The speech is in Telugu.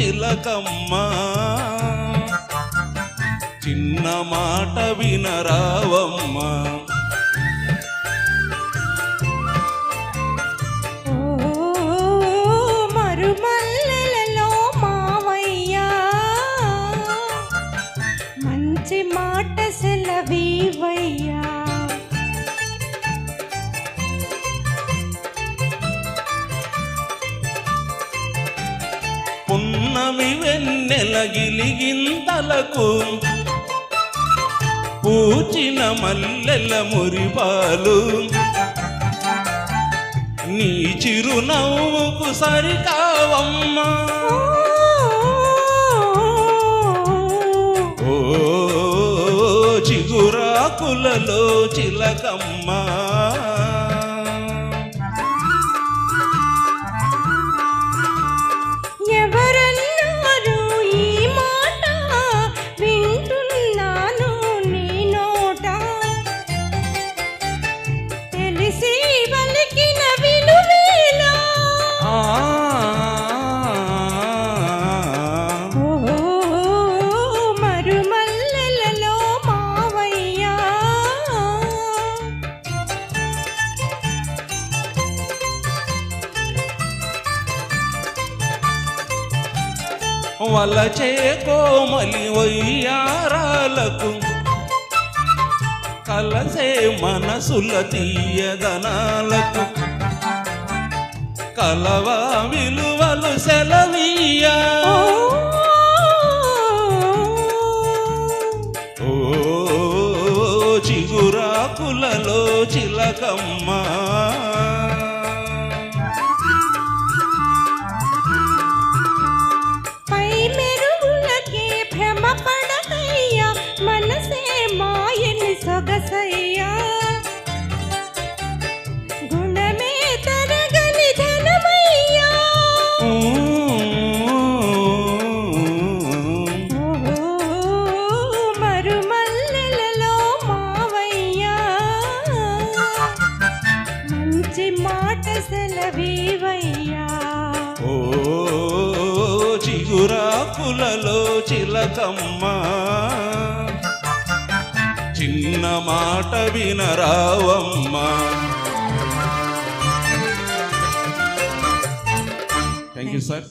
చిలకమ్మ. చిన్న మాట వినరావమ్మ. ఓ మరుమల్లెలలో మావయ్య. మంచి మాట సెలవీవయ్యా. పున్నమి వెన్నెల గిలిగింతలకు పూచిన మల్లెల మురిపాలు. నీ చిరునవ్వుకు సరికావమ్మా. ఓ చిగురాకులలో చిలకమ్మా. వలచే కోమలి వయ్యారాలకు కలసే మనసుల తీయదనాలకు కలవ విలువలు సెలవీయా? ఓ చిగురాకులలో చిలకమ్మా మంచి మాట సెలవీవయ్యా. ఓ చిగురాకులలో చిలకమ్మా చిన్న మాట వినరావమ్మా. Thank you sir